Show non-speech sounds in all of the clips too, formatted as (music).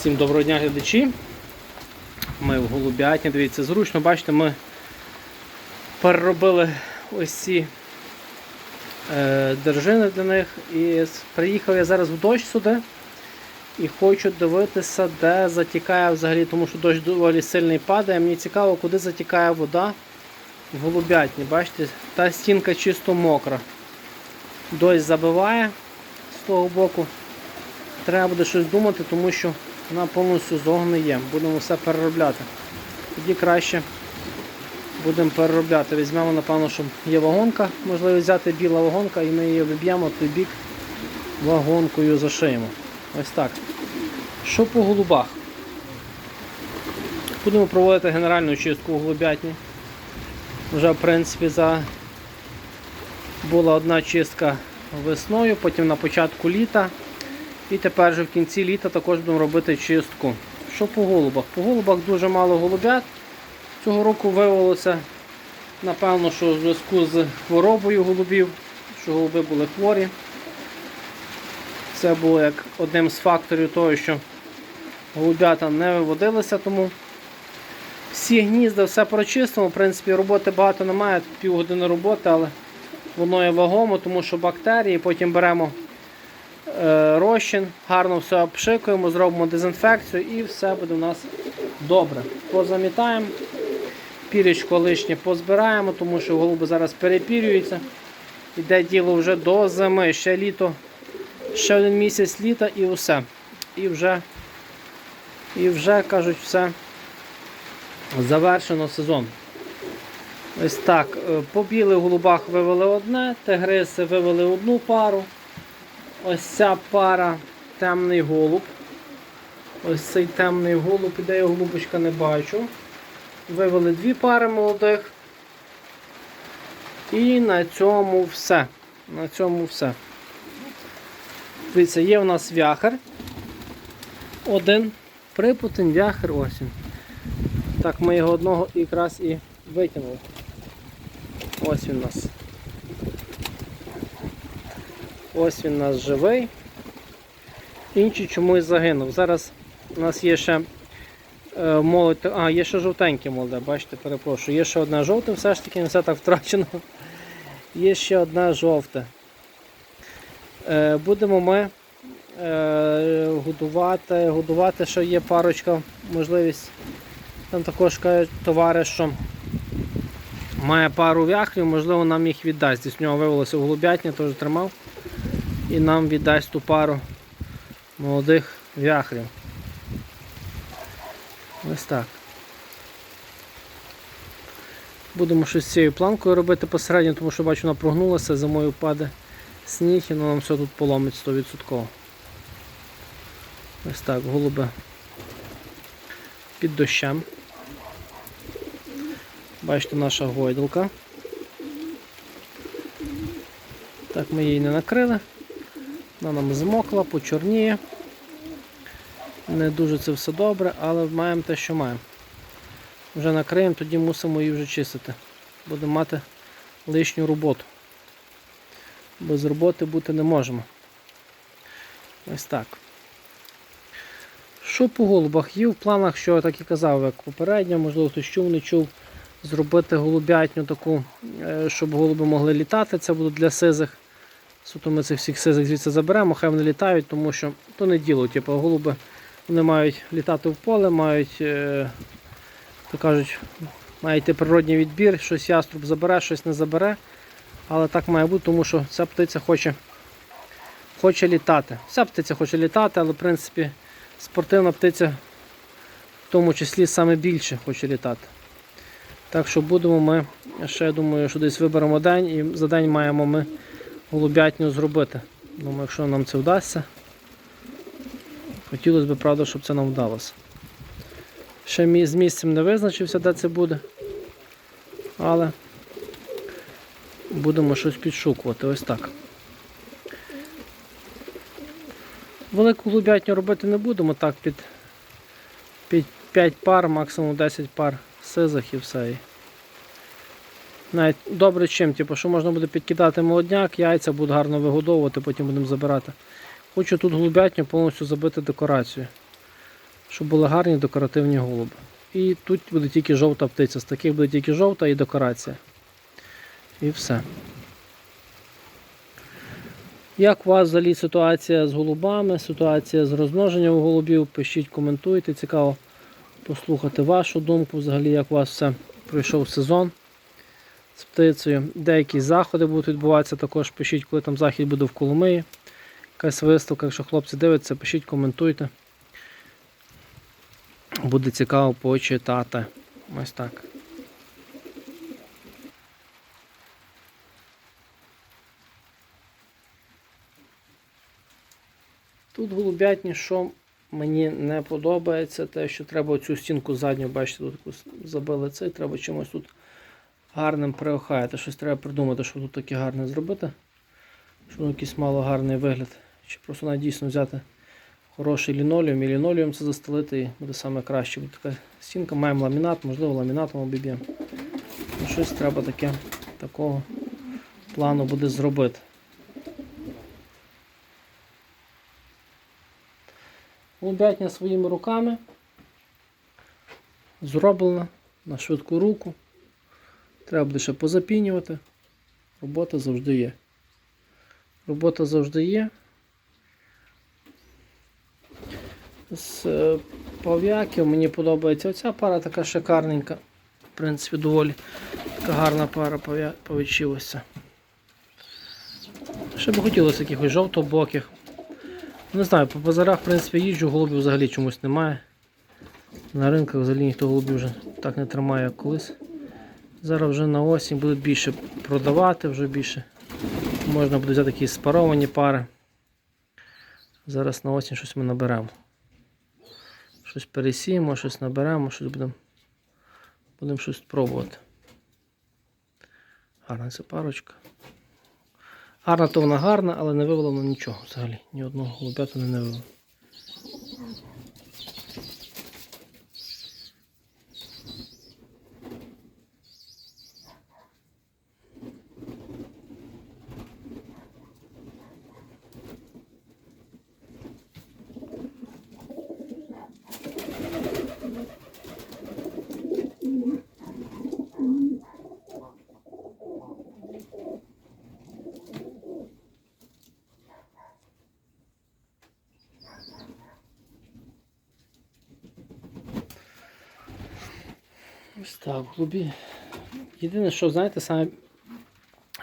Всім доброго дня глядачі. Ми в голубятні, дивіться, зручно, бачите, ми переробили ось ці е, держини для них. І приїхав я зараз в дощ сюди і хочу дивитися, де затікає взагалі, тому що дощ доволі сильний падає. Мені цікаво, куди затікає вода в голубятні. Бачите, та стінка чисто мокра. Дощ забиває з того боку. Треба буде щось думати, тому що вона повністю зогниє. Будемо все переробляти. Тоді краще будемо переробляти. Візьмемо, напевно, що є вагонка, можливо взяти біла вагонка і ми її виб'ємо той бік вагонкою зашиємо. Ось так. Що по голубах? Будемо проводити генеральну чистку у голубятні. Вже в принципі за... була одна чистка весною, потім на початку літа. І тепер же в кінці літа також будемо робити чистку. Що по голубах? По голубах дуже мало голубят. Цього року виявилося, напевно, що в зв'язку з хворобою голубів, що голуби були хворі. Це було як одним з факторів того, що голубята не виводилися, тому всі гнізда все прочистимо. В принципі, роботи багато немає, півгодини роботи, але воно є вагомо, тому що бактерії, потім беремо розчин, гарно все обшикуємо, зробимо дезінфекцію і все буде у нас добре. Позамітаємо, пірічко лишнє позбираємо, тому що голуби зараз перепірюються. Іде діло вже до зими, ще літо, ще один місяць літа і все. І вже, і вже кажуть, все завершено сезон. Ось так. е, По білих голубах вивели одне, тигриси вивели одну пару. Ось ця пара темний голуб. Ось цей темний голуб, іде я голубочка не бачу. Вивели дві пари молодих. І на цьому все. На цьому все. Дивіться, є у нас вяхер. Один. Припутень, вяхер, ось. Так, ми його одного якраз і витягнули. Ось він у нас. Ось він у нас живий. Інший чомусь загинув. Зараз у нас є ще е, молодь. А, є ще жовтеньке молоде, бачите, перепрошую. Є ще одне жовте, все ж таки не все так втрачено. (laughs) Є ще одне жовте. Е, будемо ми е, годувати, годувати, що є парочка, можливість. Там також кажуть товариш, що має пару вяхлів, можливо, нам їх віддасть. Десь в нього виявилося в голубятні, теж тримав. І нам віддасть ту пару молодих вяхлів. Ось так. Будемо щось з цією планкою робити посередньо, тому що бачу, вона прогнулася, зимою впаде сніг і нам все тут поломить 100%. Ось так, голуби під дощем. Бачите, наша гойдалка. Так, ми її не накрили. Вона нам змокла, почорніє. Не дуже це все добре, але маємо те, що маємо. Вже накриємо, тоді мусимо її вже чистити. Будемо мати лишню роботу. Без роботи бути не можемо. Ось так. Що по голубах? Є в планах, що я так і казав, як попередньо, можливо, хтось чув, не чув, зробити голубятню таку, е, щоб голуби могли літати. Це буде для сизих. Суто ми цих всіх сизих звідси заберемо, хай вони літають, тому що то не діло. Типу, голуби вони мають літати в поле, мають, е, то кажуть, мають йти природній відбір, щось яструб забере, щось не забере. Але так має бути, тому що ця птиця хоче, хоче літати. Вся птиця хоче літати, але в принципі спортивна птиця в тому числі саме більше хоче літати. Так що будемо ми, ще я думаю, що десь виберемо день і за день маємо ми голубятню зробити. Думаю, якщо нам це вдасться. Хотілося б, правда, щоб це нам вдалося. Ще з місцем не визначився, де це буде. Але будемо щось підшукувати. Ось так. Велику голубятню робити не будемо, так під, під 5 пар, максимум 10 пар сизих і все. Навіть добре чим, типу, що можна буде підкидати молодняк, яйця будуть гарно вигодовувати, потім будемо забирати. Хочу тут голубятню повністю забити декорацію. щоб були гарні декоративні голуби. І тут буде тільки жовта птиця. З таких буде тільки жовта і декорація. І все. Як у вас взагалі ситуація з голубами, ситуація з розмноженням голубів? Пишіть, коментуйте. Цікаво послухати вашу думку, взагалі, як у вас все пройшов сезон з птицею. Деякі заходи будуть відбуватися, також пишіть, коли там захід буде в Коломиї. Якась виставка, якщо хлопці дивляться, пишіть, коментуйте. Буде цікаво почитати. Ось так. Тут голубятні, що мені не подобається, те, що треба цю стінку задню, бачите, тут забили цей, треба чимось тут гарним приохаяти. Щось треба придумати, що тут таке гарне зробити. Щоб воно якийсь мало гарний вигляд. Чи просто навіть дійсно взяти хороший лінолеум і лінолеум це застелити і буде саме краще. Буде така стінка, маємо ламінат, можливо, ламінатом обіб'ємо. Ну, Щось треба таке такого плану буде зробити. Голубятня своїми руками. Зроблена на швидку руку. Треба буде ще позапінювати. Робота завжди є. Робота завжди є. З е, пав'яків мені подобається оця пара така шикарненька. В принципі, доволі така гарна пара повичилася. Ще б хотілося якихось жовтобоких. Не знаю, по базарах, в принципі, їжджу, голубів взагалі чомусь немає. На ринках взагалі ніхто голубів вже так не тримає, як колись. Зараз вже на осінь будуть більше продавати, вже більше. Можна буде взяти такі спаровані пари. Зараз на осінь щось ми наберемо. Щось пересіємо, щось наберемо, щось будемо будемо щось пробувати. Гарна ця парочка. Гарна то вона гарна, але не вивела вона нічого взагалі. Ні одного голубяту не вивела. Ось так, голубі. Єдине, що знаєте, саме,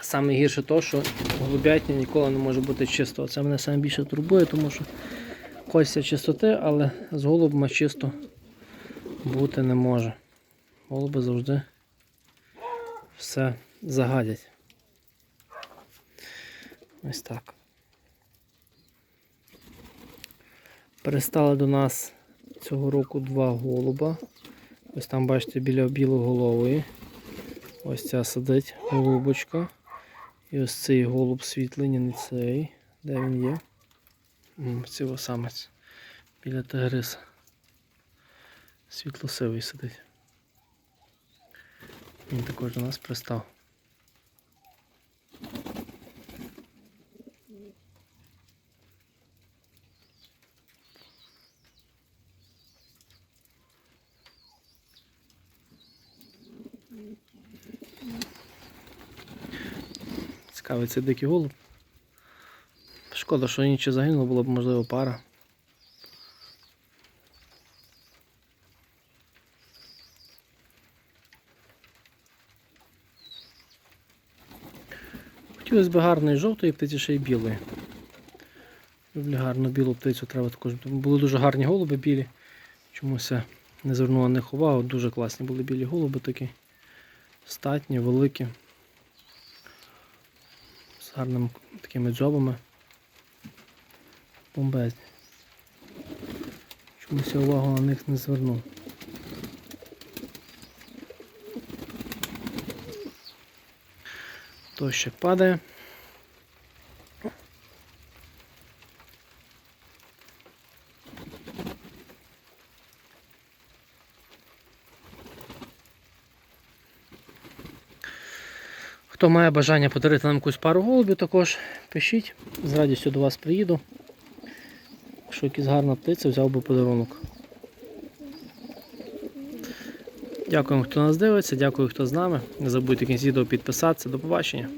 саме гірше то, що голубятня ніколи не може бути чисто. Це мене саме більше турбує, тому що хочеться чистоти, але з голубами чисто бути не може. Голуби завжди все загадять. Ось так. Перестали до нас цього року два голуба. Ось там бачите біля білоголової. Ось ця сидить голубочка. І ось цей голуб світлий, не цей. Де він є? Цього самець. Біля тигриса. Світло-сивий сидить. Він також до нас пристав. Цікавий цей дикий голуб. Шкода, що нічого загинуло, було б можливо пара. Хотілося б гарної жовтої птиці, ще й білої. Люблю гарну білу птицю треба також. Були дуже гарні голуби білі. Чомусь я не звернув на них увагу. Дуже класні були білі голуби такі. Статні, великі. Гарними такими дзьобами. Бомбезні. Чомусь я увагу на них не звернув. Дощик падає. Хто має бажання подарити нам якусь пару голубів, також пишіть, з радістю до вас приїду. Якщо якась гарна птиця, взяв би подарунок. Дякуємо, хто нас дивиться, дякую, хто з нами. Не забудьте кінці відео підписатися. До побачення.